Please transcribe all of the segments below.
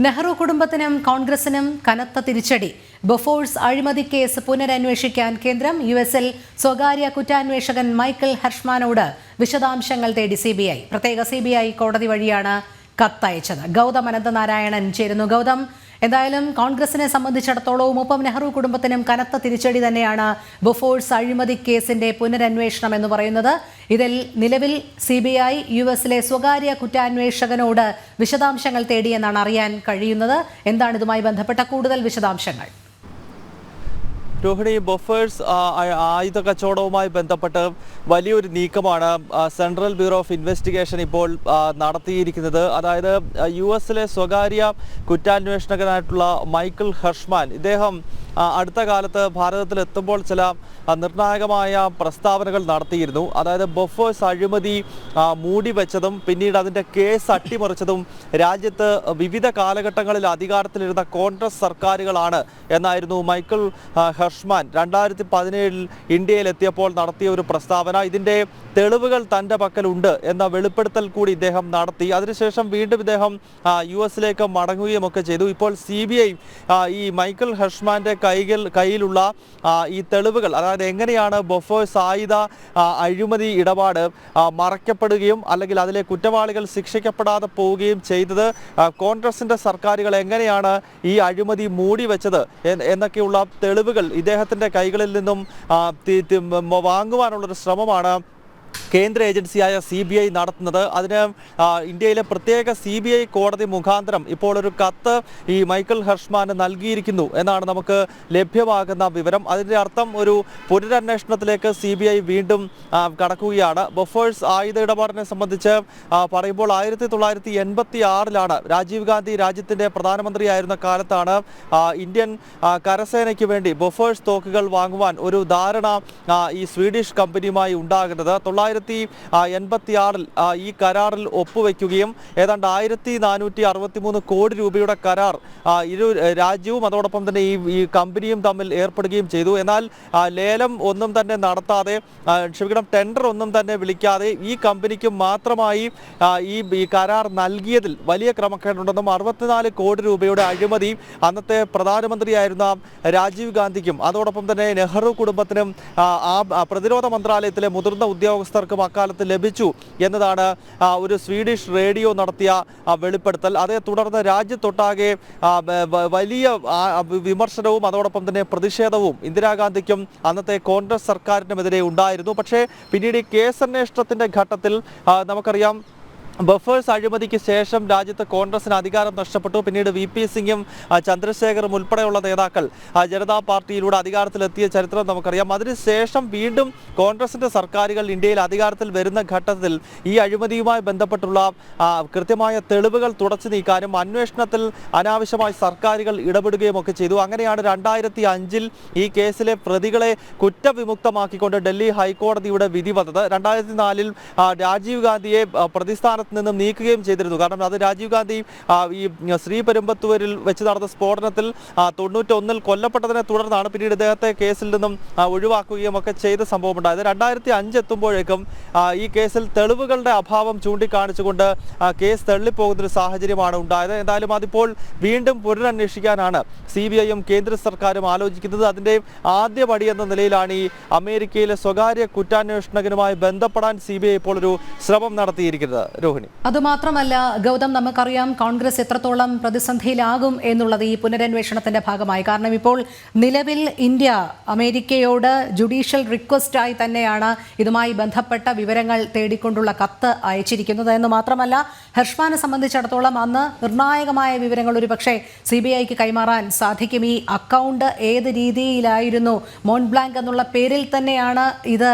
നെഹ്റു കുടുംബത്തിനും കോൺഗ്രസിനും കനത്ത തിരിച്ചടി. ബൊഫോഴ്സ് അഴിമതി കേസ് പുനരന്വേഷിക്കാൻ കേന്ദ്രം യു എസിൽ സ്വകാര്യ കുറ്റാന്വേഷകൻ മൈക്കിൾ ഹർഷ്മാനോട് വിശദാംശങ്ങൾ തേടി സി ബി ഐ. പ്രത്യേക സി ബി ഐ കോടതി വഴിയാണ് കത്തയച്ചത്. ഗൗതം അനന്തനാരായണൻ ചേരുന്നു. ഗൗതം എന്തായാലും കോൺഗ്രസിനെ സംബന്ധിച്ചിടത്തോളവും ഒപ്പം നെഹ്റു കുടുംബത്തിനും കനത്ത തിരിച്ചടി തന്നെയാണ് ബൊഫോഴ്സ് അഴിമതി കേസിന്റെ പുനരന്വേഷണം എന്ന് പറയുന്നത്. ഇതിൽ നിലവിൽ സി ബി ഐ യു എസിലെ സ്വകാര്യ കുറ്റാന്വേഷകനോട് വിശദാംശങ്ങൾ തേടിയെന്നാണ് അറിയാൻ കഴിയുന്നത്. എന്താണ് ഇതുമായി ബന്ധപ്പെട്ട കൂടുതൽ വിശദാംശങ്ങൾ? രോഹിണി ബൊഫേഴ്സ് ആയുധ കച്ചവടവുമായി ബന്ധപ്പെട്ട് വലിയൊരു നീക്കമാണ് സെൻട്രൽ ബ്യൂറോ ഓഫ് ഇൻവെസ്റ്റിഗേഷൻ ഇപ്പോൾ നടത്തിയിരിക്കുന്നത്. അതായത് യു എസിലെ സ്വകാര്യ കുറ്റാന്വേഷകനായിട്ടുള്ള മൈക്കിൾ ഹർഷ്മാൻ ഇദ്ദേഹം അടുത്ത കാലത്ത് ഭാരതത്തിൽ എത്തുമ്പോൾ ചില നിർണായകമായ പ്രസ്താവനകൾ നടത്തിയിരുന്നു. അതായത് ബൊഫേഴ്സ് അഴിമതി മൂടി വെച്ചതും പിന്നീട് അതിന്റെ കേസ് അട്ടിമറിച്ചതും രാജ്യത്ത് വിവിധ കാലഘട്ടങ്ങളിൽ അധികാരത്തിലിരുന്ന കോൺഗ്രസ് സർക്കാരുകളാണ് എന്നായിരുന്നു മൈക്കിൾ ഹർഷ്മാൻ രണ്ടായിരത്തി പതിനേഴിൽ ഇന്ത്യയിലെത്തിയപ്പോൾ നടത്തിയ ഒരു പ്രസ്താവന. ഇതിന്റെ തെളിവുകൾ തന്റെ പക്കലുണ്ട് എന്ന വെളിപ്പെടുത്തൽ കൂടി ഇദ്ദേഹം നടത്തി. അതിനുശേഷം വീണ്ടും ഇദ്ദേഹം യു എസിലേക്ക് മടങ്ങുകയും ഒക്കെ ചെയ്തു. ഇപ്പോൾ സി ഈ മൈക്കിൾ ഹർഷ്മാന്റെ കൈകൾ കയ്യിലുള്ള ഈ തെളിവുകൾ അതായത് എങ്ങനെയാണ് ബൊഫേഴ്സ് ആയുധ ആ, അഴിമതി ഇടപാട് മറയ്ക്കപ്പെടുകയും അല്ലെങ്കിൽ അതിലെ കുറ്റവാളികൾ ശിക്ഷിക്കപ്പെടാതെ പോവുകയും ചെയ്തത് കോൺഗ്രസിന്റെ സർക്കാരുകൾ എങ്ങനെയാണ് ഈ അഴിമതി മൂടി വെച്ചത് എന്നൊക്കെയുള്ള തെളിവുകൾ ഇദ്ദേഹത്തിന്റെ കൈകളിൽ നിന്നും വാങ്ങുവാനുള്ളൊരു ശ്രമമാണ് കേന്ദ്ര ഏജൻസിയായ സി ബി ഐ നടത്തുന്നത്. അതിന് ഇന്ത്യയിലെ പ്രത്യേക സി ബി ഐ കോടതി മുഖാന്തരം ഇപ്പോൾ ഒരു കത്ത് ഈ മൈക്കിൾ ഹർഷ്മാന് നൽകിയിരിക്കുന്നു എന്നാണ് നമുക്ക് ലഭ്യമാകുന്ന വിവരം. അതിന്റെ അർത്ഥം ഒരു പുനരന്വേഷണത്തിലേക്ക് സി ബി ഐ വീണ്ടും കടക്കുകയാണ്. ബൊഫേഴ്സ് ആയുധ ഇടപാടിനെ സംബന്ധിച്ച് പറയുമ്പോൾ ആയിരത്തി തൊള്ളായിരത്തി എൺപത്തി ആറിലാണ് രാജീവ് ഗാന്ധി രാജ്യത്തിന്റെ പ്രധാനമന്ത്രിയായിരുന്ന കാലത്താണ് ഇന്ത്യൻ കരസേനയ്ക്ക് വേണ്ടി ബൊഫേഴ്സ് തോക്കുകൾ വാങ്ങുവാൻ ഒരു ധാരണ ഈ സ്വീഡിഷ് കമ്പനിയുമായി ഉണ്ടാകുന്നത്. തൊള്ളായിരത്തി എൺപത്തി ആറിൽ ഈ കരാറിൽ ഒപ്പുവെക്കുകയും ഏതാണ്ട് ആയിരത്തി നാനൂറ്റി അറുപത്തി മൂന്ന് കോടി രൂപയുടെ കരാർ ഇരു രാജ്യവും അതോടൊപ്പം തന്നെ ഈ ഈ കമ്പനിയും തമ്മിൽ ഏർപ്പെടുകയും ചെയ്തു. എന്നാൽ ലേലം ഒന്നും തന്നെ നടത്താതെ ക്ഷമിക്കണം ടെൻഡർ ഒന്നും തന്നെ വിളിക്കാതെ ഈ കമ്പനിക്ക് മാത്രമായി ഈ കരാർ നൽകിയതിൽ വലിയ ക്രമക്കേടുണ്ടെന്നും അറുപത്തിനാല് കോടി രൂപയുടെ അഴിമതി അന്നത്തെ പ്രധാനമന്ത്രിയായിരുന്ന രാജീവ് ഗാന്ധിക്കും അതോടൊപ്പം തന്നെ നെഹ്റു കുടുംബത്തിനും ആ, പ്രതിരോധ മന്ത്രാലയത്തിലെ മുതിർന്ന ഉദ്യോഗസ്ഥർക്കും അക്കാലത്ത് ലഭിച്ചു എന്നതാണ് ഒരു സ്വീഡിഷ് റേഡിയോ നടത്തിയ വെളിപ്പെടുത്തൽ. അതേ തുടർന്ന് രാജ്യത്തൊട്ടാകെ വലിയ വിമർശനവും അതോടൊപ്പം തന്നെ പ്രതിഷേധവും ഇന്ദിരാഗാന്ധിക്കും അന്നത്തെ കോൺഗ്രസ് സർക്കാരിനുമെതിരെ ഉണ്ടായിരുന്നു. പക്ഷേ പിന്നീട് ഈ കേസന്വേഷണത്തിന്റെ ഘട്ടത്തിൽ നമുക്കറിയാം ബഫേഴ്സ് അഴിമതിക്ക് ശേഷം രാജ്യത്ത് കോൺഗ്രസിന് അധികാരം നഷ്ടപ്പെട്ടു. പിന്നീട് വി പി സിംഗും ചന്ദ്രശേഖറും ഉൾപ്പെടെയുള്ള നേതാക്കൾ ജനതാ പാർട്ടിയിലൂടെ അധികാരത്തിലെത്തിയ ചരിത്രം നമുക്കറിയാം. അതിനുശേഷം വീണ്ടും കോൺഗ്രസിന്റെ സർക്കാരുകൾ ഇന്ത്യയിൽ അധികാരത്തിൽ വരുന്ന ഘട്ടത്തിൽ ഈ അഴിമതിയുമായി ബന്ധപ്പെട്ടുള്ള കൃത്യമായ തെളിവുകൾ തുടച്ചു നീക്കാനും അന്വേഷണത്തിൽ അനാവശ്യമായി സർക്കാരുകൾ ഇടപെടുകയും ഒക്കെ ചെയ്തു. അങ്ങനെയാണ് രണ്ടായിരത്തി അഞ്ചിൽ ഈ കേസിലെ പ്രതികളെ കുറ്റവിമുക്തമാക്കിക്കൊണ്ട് ഡൽഹി ഹൈക്കോടതിയുടെ വിധി വന്നത്. രണ്ടായിരത്തി നാലിൽ രാജീവ് ഗാന്ധിയെ ആ, പ്രതിസ്ഥാനത്ത് നിന്നും നീക്കുകയും ചെയ്തിരുന്നു. കാരണം അത് രാജീവ് ഗാന്ധി ഈ ഈ ശ്രീപെരുമ്പത്തൂരിൽ വെച്ച് നടന്ന സ്ഫോടനത്തിൽ തൊണ്ണൂറ്റൊന്നിൽ കൊല്ലപ്പെട്ടതിനെ തുടർന്നാണ് പിന്നീട് ഇദ്ദേഹത്തെ കേസിൽ നിന്നും ഒഴിവാക്കുകയും ഒക്കെ ചെയ്ത സംഭവമുണ്ടായത് രണ്ടായിരത്തി അഞ്ച് എത്തുമ്പോഴേക്കും ഈ കേസിൽ തെളിവുകളുടെ അഭാവം ചൂണ്ടിക്കാണിച്ചുകൊണ്ട് കേസ് തള്ളിപ്പോകുന്നൊരു സാഹചര്യമാണ് ഉണ്ടായത്. എന്തായാലും അതിപ്പോൾ വീണ്ടും പുനരന്വേഷിക്കാനാണ് സി ബി ഐയും കേന്ദ്ര സർക്കാരും ആലോചിക്കുന്നത്. അതിന്റെ ആദ്യ പടി എന്ന നിലയിലാണ് ഈ അമേരിക്കയിലെ സ്വകാര്യ കുറ്റാന്വേഷണകനുമായി ബന്ധപ്പെടാൻ സി ബി ഐ ഇപ്പോൾ ഒരു ശ്രമം നടത്തിയിരിക്കുന്നത്. രോഹിണി. അതുമാത്രമല്ല ഗൗതം നമുക്കറിയാം കോൺഗ്രസ് എത്രത്തോളം പ്രതിസന്ധിയിലാകും എന്നുള്ളത് ഈ പുനരന്വേഷണത്തിന്റെ ഭാഗമായി. കാരണം ഇപ്പോൾ നിലവിൽ ഇന്ത്യ അമേരിക്കയോട് ജുഡീഷ്യൽ റിക്വസ്റ്റായി തന്നെയാണ് ഇതുമായി ബന്ധപ്പെട്ട വിവരങ്ങൾ തേടിക്കൊണ്ടുള്ള കത്ത് അയച്ചിരിക്കുന്നത്. എന്ന് മാത്രമല്ല ഹർഷ്മാനെ സംബന്ധിച്ചിടത്തോളം അന്ന് നിർണായകമായ വിവരങ്ങൾ ഒരു പക്ഷേ സി ബി ഐക്ക് കൈമാറാൻ സാധിക്കും. ഈ അക്കൗണ്ട് ഏത് രീതിയിലായിരുന്നു? മോൺബ്ലാങ്ക് എന്നുള്ള പേരിൽ തന്നെയാണ് ഇത്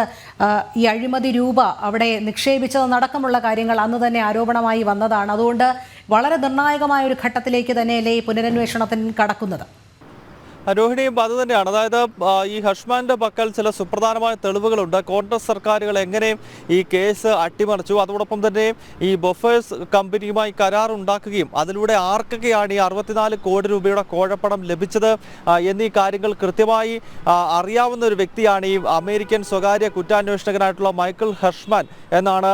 ഈ അഴിമതി രൂപ അവിടെ നിക്ഷേപിച്ചതെന്നടക്കമുള്ള കാര്യങ്ങൾ അന്ന് തന്നെ ആരോപണമായി വന്നതാണ്. അതുകൊണ്ട് വളരെ നിർണായകമായ ഒരു ഘട്ടത്തിലേക്ക് തന്നെയല്ലേ ഈ പുനരന്വേഷണത്തിന് കടക്കുന്നത്? രോഹിണിയും അത് തന്നെയാണ്. അതായത് ഈ ഹഷ്മാന്റെ പക്കൽ ചില സുപ്രധാനമായ തെളിവുകളുണ്ട്. കോൺഗ്രസ് സർക്കാരുകൾ എങ്ങനെയും ഈ കേസ് അട്ടിമറിച്ചു. അതോടൊപ്പം തന്നെ ഈ ബൊഫേഴ്സ് കമ്പനിയുമായി കരാർ ഉണ്ടാക്കുകയും അതിലൂടെ ആർക്കൊക്കെയാണ് ഈ അറുപത്തിനാല് കോടി രൂപയുടെ കോഴപ്പണം ലഭിച്ചത് എന്നീ കാര്യങ്ങൾ കൃത്യമായി അറിയാവുന്ന ഒരു വ്യക്തിയാണ് ഈ അമേരിക്കൻ സ്വകാര്യ കുറ്റാന്വേഷകനായിട്ടുള്ള മൈക്കിൾ ഹർഷ്മാൻ എന്നാണ്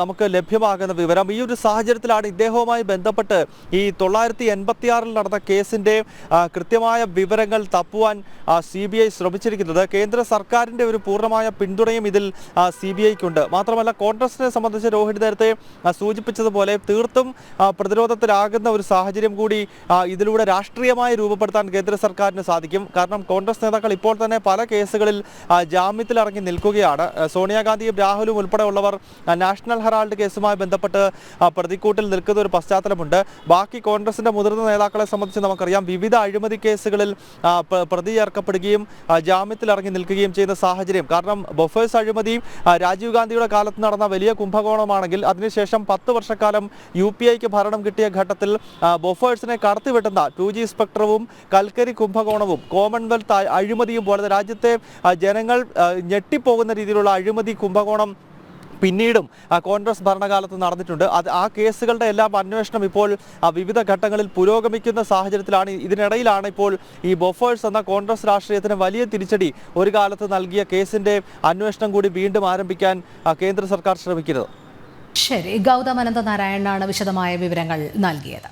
നമുക്ക് ലഭ്യമാകുന്ന വിവരം. ഈ ഒരു സാഹചര്യത്തിലാണ് ഇദ്ദേഹവുമായി ബന്ധപ്പെട്ട് ഈ തൊള്ളായിരത്തി നടന്ന കേസിന്റെ കൃത്യമായ കൃത്യമായ വിവരങ്ങൾ തപ്പുവാൻ സി ബി ഐ ശ്രമിച്ചിരിക്കുന്നത്. കേന്ദ്ര സർക്കാരിന്റെ ഒരു പൂർണമായ പിന്തുണയും ഇതിൽ സി ബി ഐക്കുണ്ട്. മാത്രമല്ല കോൺഗ്രസിനെ സംബന്ധിച്ച് രോഹിത് നേരത്തെ സൂചിപ്പിച്ചതുപോലെ തീർത്തും പ്രതിരോധത്തിലാകുന്ന ഒരു സാഹചര്യം കൂടി ഇതിലൂടെ രാഷ്ട്രീയമായി രൂപപ്പെടുത്താൻ കേന്ദ്ര സർക്കാരിന് സാധിക്കും. കാരണം കോൺഗ്രസ് നേതാക്കൾ ഇപ്പോൾ തന്നെ പല കേസുകളിൽ ജാമ്യത്തിലിറങ്ങി നിൽക്കുകയാണ്. സോണിയാഗാന്ധിയും രാഹുലും ഉൾപ്പെടെയുള്ളവർ നാഷണൽ ഹെറാൾഡ് കേസുമായി ബന്ധപ്പെട്ട് പ്രതിക്കൂട്ടിൽ നിൽക്കുന്ന ഒരു പശ്ചാത്തലമുണ്ട്. ബാക്കി കോൺഗ്രസിന്റെ മുതിർന്ന നേതാക്കളെ സംബന്ധിച്ച് നമുക്കറിയാം വിവിധ അഴിമതി കേസുകളിൽ പ്രതി ചേർക്കപ്പെടുകയും ജാമ്യത്തിൽ ഇറങ്ങി നിൽക്കുകയും ചെയ്യുന്ന സാഹചര്യം. കാരണം ബൊഫേഴ്സ് അഴിമതി രാജീവ് ഗാന്ധിയുടെ കാലത്ത് നടന്ന വലിയ കുംഭകോണമാണെങ്കിൽ അതിനുശേഷം പത്ത് വർഷക്കാലം യു പി ഐക്ക് ഭരണം കിട്ടിയ ഘട്ടത്തിൽ ബൊഫേഴ്സിനെ കടത്തിവിട്ടുന്ന ടു ജി സ്പെക്ട്രവും കൽക്കരി കുംഭകോണവും കോമൺവെൽത്ത് അഴിമതിയും പോലെ രാജ്യത്തെ ജനങ്ങൾ ഞെട്ടിപ്പോകുന്ന രീതിയിലുള്ള അഴിമതി കുംഭകോണം പിന്നീടും കോൺഗ്രസ് ഭരണകാലത്ത് നടന്നിട്ടുണ്ട്. അത് ആ കേസുകളുടെ എല്ലാം അന്വേഷണം ഇപ്പോൾ വിവിധ ഘട്ടങ്ങളിൽ പുരോഗമിക്കുന്ന സാഹചര്യത്തിലാണ്. ഇതിനിടയിലാണ് ഇപ്പോൾ ഈ ബൊഫേഴ്സ് എന്ന കോൺഗ്രസ് രാഷ്ട്രീയത്തിന് വലിയ തിരിച്ചടി ഒരു കാലത്ത് നൽകിയ കേസിന്റെ അന്വേഷണം കൂടി വീണ്ടും ആരംഭിക്കാൻ കേന്ദ്ര സർക്കാർ ശ്രമിക്കുന്നത്. ശരി. ഗൗതം അനന്തനാരായണനാണ് വിശദമായ വിവരങ്ങൾ നൽകിയത്.